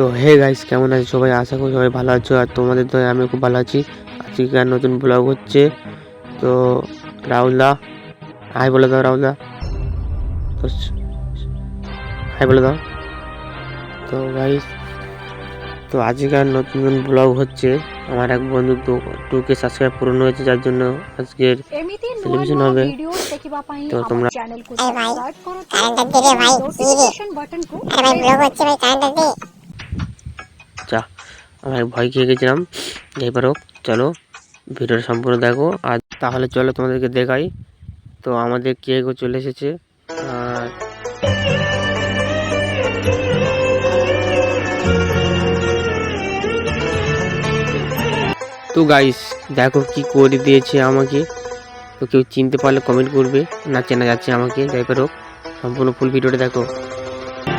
তো hey guys কেমন আছে? সবাই আশা করি সবাই ভালো আছো। আর তোমাদের তো আমি খুব ভালো আছি। আজকে আর নতুন ব্লগ হচ্ছে। তো রাহুলদা হাই বলে দাও রাহুলদা। তো হাই বলে দাও। তো গাইস তো আজকের নতুন নতুন ব্লগ হচ্ছে। আমার এক বন্ধু টুকে সাবস্ক্রাইব পূরণ হয়েছে যার জন্য আজকের সেলিব্রেশন হবে। তো তোমরা আরে করো কারেন্টার দে ভাই বাটন কো আরে ভাই ব্লগ হচ্ছে ভাই কারেন্টার দে আমি ভয় খেয়ে গেছিলাম। এবার হোক, চলো, ভিডিওটা সম্পূর্ণ দেখো। আর তাহলে চলো তোমাদেরকে দেখাই। তো আমাদের কেকও চলে এসেছে? আর তো গাইস দেখো কি করে দিয়েছে আমাকে। তো কেউ চিনতে পারলে কমেন্ট করবে। না চেনা যাচ্ছে আমাকে। যাই পারো সম্পূর্ণ ফুল ভিডিওটা দেখো।